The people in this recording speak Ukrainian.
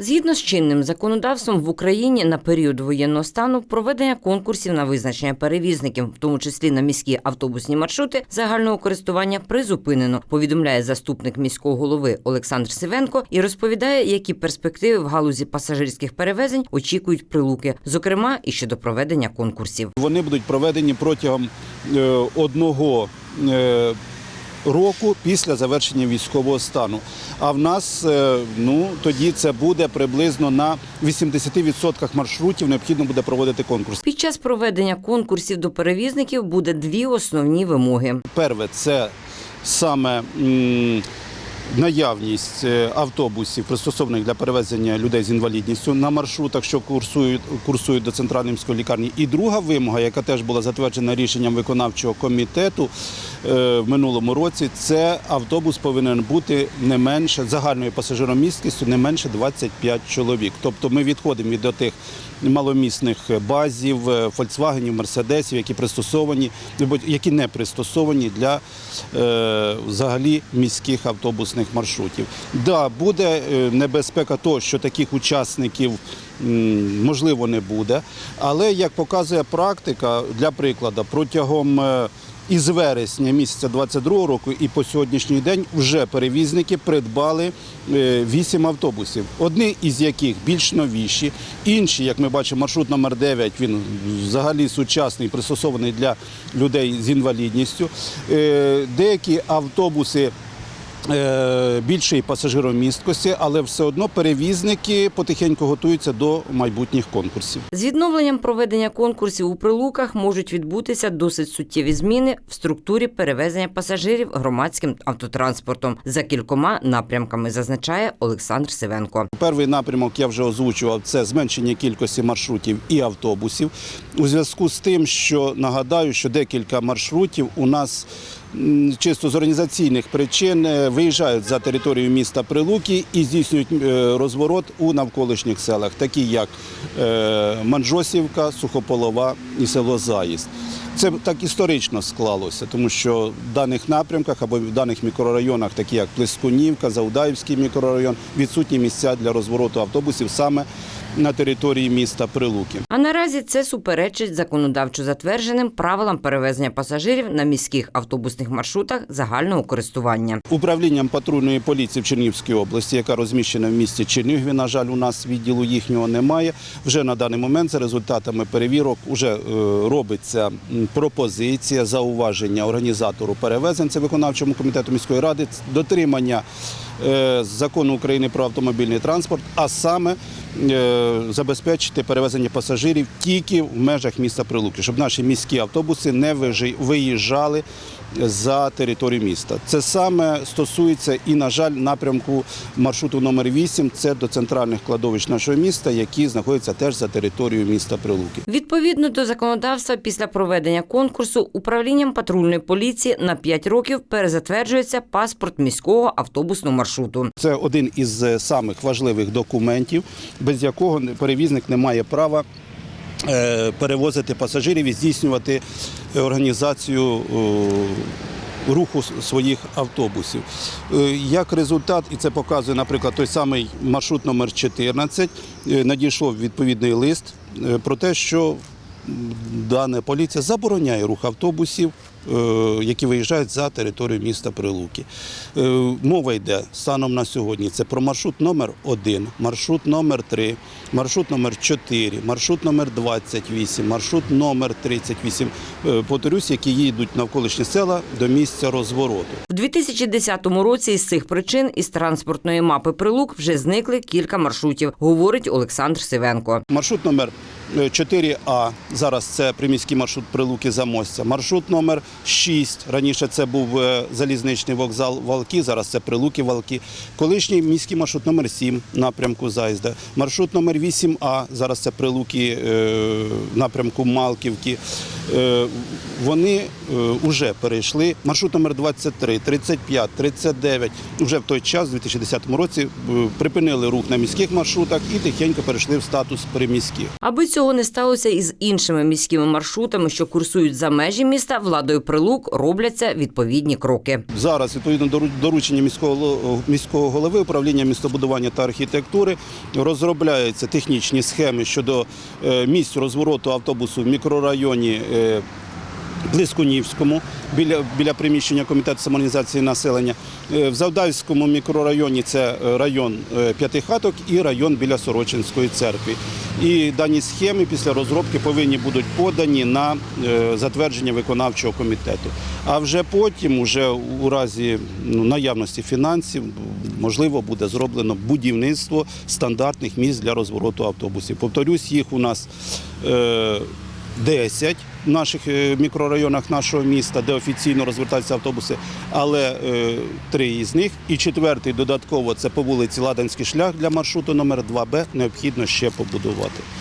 Згідно з чинним законодавством в Україні на період воєнного стану проведення конкурсів на визначення перевізників, в тому числі на міські автобусні маршрути загального користування, призупинено. Повідомляє заступник міського голови Олександр Сивенко і розповідає, які перспективи в галузі пасажирських перевезень очікують прилуки, зокрема і щодо проведення конкурсів. Вони будуть проведені протягом е, одного е, року після завершення військового стану. А в нас е, ну тоді це буде приблизно на 80% маршрутів необхідно буде проводити конкурс. Під час проведення конкурсів до перевізників буде дві основні вимоги. Перше це саме м, наявність е, автобусів, пристосованих для перевезення людей з інвалідністю на маршрутах, що курсують, курсують до центральної міської лікарні. І друга вимога, яка теж була затверджена рішенням виконавчого комітету е, в минулому році, це автобус повинен бути не менше загальною пасажиромісткістю не менше 25 чоловік. Тобто ми відходимо від тих маломісних базів, фольксвагенів, мерседесів, які пристосовані, які не пристосовані для е, взагалі міських автобусних маршрутів. Да, буде е, небезпека того, що таких учасників можливо не буде, але як показує практика, для прикладу, протягом е, із вересня місяця 22 року і по сьогоднішній день вже перевізники придбали е, вісім автобусів. Одні із яких більш новіші, інші, як ми бачимо, маршрут номер 9, він взагалі сучасний, пристосований для людей з інвалідністю. Деякі автобуси більшої пасажиромісткості, але все одно перевізники потихеньку готуються до майбутніх конкурсів. З відновленням проведення конкурсів у прилуках можуть відбутися досить суттєві зміни в структурі перевезення пасажирів громадським автотранспортом за кількома напрямками, зазначає Олександр Сивенко. Перший напрямок я вже озвучував це зменшення кількості маршрутів і автобусів. У зв'язку з тим, що нагадаю, що декілька маршрутів у нас чисто з організаційних причин е, виїжджають за територію міста Прилуки і здійснюють е, розворот у навколишніх селах, такі як е, Манжосівка, Сухополова і село Заїзд. Це так історично склалося, тому що в даних напрямках або в даних мікрорайонах, такі як Плескунівка, Заудаївський мікрорайон, відсутні місця для розвороту автобусів саме на території міста Прилуки. А наразі це суперечить законодавчо затвердженим правилам перевезення пасажирів на міських автобусних маршрутах загального користування. Управлінням патрульної поліції в Чернігівській області, яка розміщена в місті Чернігові, на жаль, у нас відділу їхнього немає. Вже на даний момент за результатами перевірок вже е, робиться пропозиція зауваження організатору перевезень, це виконавчому комітету міської ради, дотримання е, закону України про автомобільний транспорт, а саме забезпечити перевезення пасажирів тільки в межах міста Прилуки, щоб наші міські автобуси не виїжджали за територію міста. Це саме стосується і, на жаль, напрямку маршруту номер 8 це до центральних кладовищ нашого міста, які знаходяться теж за територією міста Прилуки. Відповідно до законодавства, після проведення конкурсу управлінням патрульної поліції на 5 років перезатверджується паспорт міського автобусного маршруту. Це один із е, самих важливих документів, без якого перевізник не має права е, перевозити пасажирів і здійснювати організацію е, руху своїх автобусів. Е, Як результат, і це показує, наприклад, той самий маршрут номер 14, е, надійшов відповідний лист про те, що дана поліція забороняє рух автобусів, е, які виїжджають за територію міста Прилуки. Е, Мова йде станом на сьогодні. Це про маршрут номер 1, маршрут номер 3, маршрут номер 4, маршрут номер 28, маршрут номер 38. Е, Повторюсь, які їдуть навколишні села до місця розвороту. В 2010 році із цих причин із транспортної мапи прилук вже зникли кілька маршрутів, говорить Олександр Сивенко. Маршрут номер 4А, зараз це приміський маршрут Прилуки Замостя. Маршрут номер 6, раніше це був е, залізничний вокзал Валки, зараз це Прилуки Валки. Колишній міський маршрут номер 7 напрямку Заїзда. Маршрут номер 8А, зараз це Прилуки е, напрямку Малківки. Е, Вони вже перейшли. Маршрут номер 23, 35, 39. Вже в той час, у 2010 році, припинили рух на міських маршрутах і тихенько перейшли в статус приміських. Аби цього не сталося і з іншими міськими маршрутами, що курсують за межі міста, владою прилук робляться відповідні кроки. Зараз відповідно до доручення міського міського голови управління містобудування та архітектури розробляються технічні схеми щодо е, місць розвороту автобусу в мікрорайоні. Блискунівському біля, біля приміщення комітету самоорганізації населення. Е, В Завдальському мікрорайоні це е, район е, П'ятихаток і район біля Сорочинської церкви. І дані схеми після розробки повинні будуть подані на затвердження виконавчого комітету. А вже потім, уже у разі ну, наявності фінансів, можливо, буде зроблено будівництво стандартних місць для розвороту автобусів. Повторюсь, їх у нас. 10 в наших е, мікрорайонах нашого міста, де офіційно розвертаються автобуси, але е, три із них. І четвертий додатково це по вулиці Ладанський шлях для маршруту номер 2Б необхідно ще побудувати.